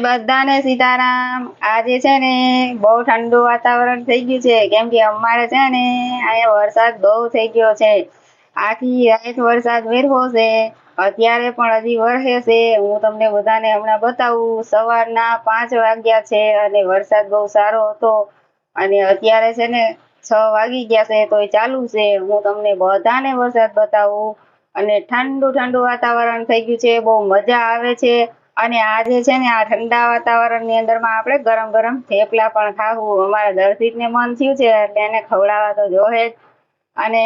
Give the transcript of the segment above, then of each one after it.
બધાને સીતારામ. આજે છે ને બહુ ઠંડુ વાતાવરણ થઈ ગયું છે. કેમ કે અમારે છે ને અહીંયા વરસાદ બહુ થઈ ગયો છે. આખી રાત વરસાદ વેરવો છે. અત્યારે પણ હજી વરસે છે. હું તમને બધાને હમણાં બતાવું, સવારના પાંચ વાગ્યા છે અને વરસાદ બહુ સારો હતો. અને અત્યારે છે ને છ વાગી ગયા છે તોય ચાલુ છે. હું તમને બધાને વરસાદ બતાવું. અને ઠંડુ ઠંડુ વાતાવરણ થઈ ગયું છે. બહુ મજા આવે છે. અને આજે છે ને, આ ઠંડા વાતાવરણની અંદરમાં આપણે ગરમ ગરમ થેપલા પણ ખાવું. અમારા દર્શિતને મન થયું છે, એટલે એને ખવડાવવા તો જોહે જ. અને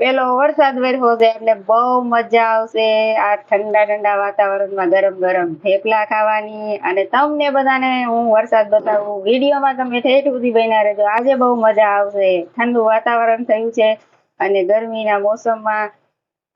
પેલો વરસાદ વેરવો છે, એટલે બહુ મજા આવશે આ ઠંડા ઠંડા વાતાવરણમાં ગરમ ગરમ થેપલા ખાવાની. અને તમને બધાને હું વરસાદ બતાવું, વિડીયોમાં તમે ઠેઠ સુધી બન્યા રહેજો. આજે બહુ મજા આવશે. ઠંડુ વાતાવરણ થયું છે અને ગરમીના મોસમમાં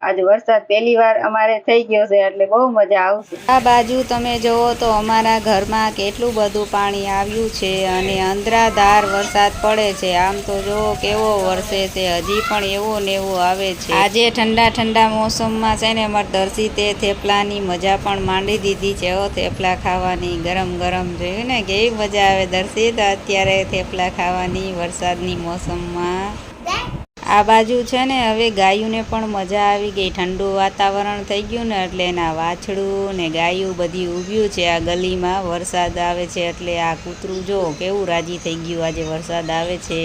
આજે વરસાદ પહેલી વાર અમારે થઈ ગયો છે, એટલે બહુ મજા આવશે. આ બાજુ તમે જુઓ તો અમારા ઘરમાં કેટલું બધું પાણી આવ્યું છે અને અંધરાધાર વરસાદ પડે છે. આમ તો જુઓ કેવો વરસે છે, હજી પણ એવો ને એવો આવે છે. આજે ઠંડા ઠંડા મોસમમાં છે ને, અમારે દર્શિતે થેપલાની મજા પણ માંડી દીધી છે. હો થેપલા ખાવાની ગરમ ગરમ જોયું ને, કેવી મજા આવે દર્શિત અત્યારે થેપલા ખાવાની વરસાદની મોસમમાં. આ બાજુ છે ને, હવે ગાયુંને પણ મજા આવી ગઈ. ઠંડુ વાતાવરણ થઈ ગયું ને, એટલે એના વાછડું ને ગાયું બધી ઊભ્યું છે. આ ગલીમાં વરસાદ આવે છે, એટલે આ કૂતરું જો, કેવું રાજી થઈ ગયું આજે વરસાદ આવે છે.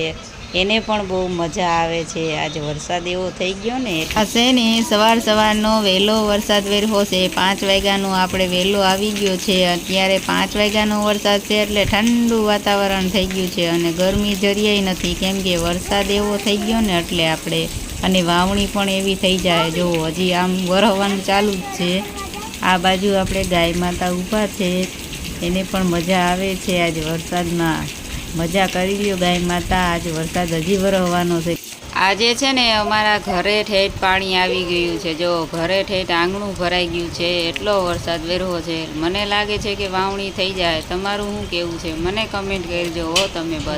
એને પણ બહુ મજા આવે છે. આજે વરસાદ એવો થઈ ગયો ને હશે ને, સવાર સવારનો વહેલો વરસાદ વેરહો છે. પાંચ વાગ્યાનો આપણે વહેલો આવી ગયો છે. અત્યારે પાંચ વાગ્યાનો વરસાદ છે એટલે ઠંડુ વાતાવરણ થઈ ગયું છે અને ગરમી જરિયાય નથી. કેમ કે વરસાદ એવો થઈ ગયો ને એટલે આપણે, અને વાવણી પણ એવી થઈ જાય. જો, હજી આમ વરહવાનું ચાલુ જ છે. આ બાજુ આપણે ગાય માતા ઊભા છે. એને પણ મજા આવે છે આજે વરસાદમાં. મજા કરી લ્યો ગાય માતા, આજે વરસાદ હજી વરહવાનો છે. આજે છે ને અમારા ઘરે ઠેઠ પાણી આવી ગયું છે. જો ઘરે ઠેઠ આંગણું ભરાઈ ગયું છે, એટલો વરસાદ વેરવો છે. મને લાગે છે કે વાવણી થઈ જાય. તમારું શું કેવું છે? મને કમેન્ટ કરજો હો તમે બધા.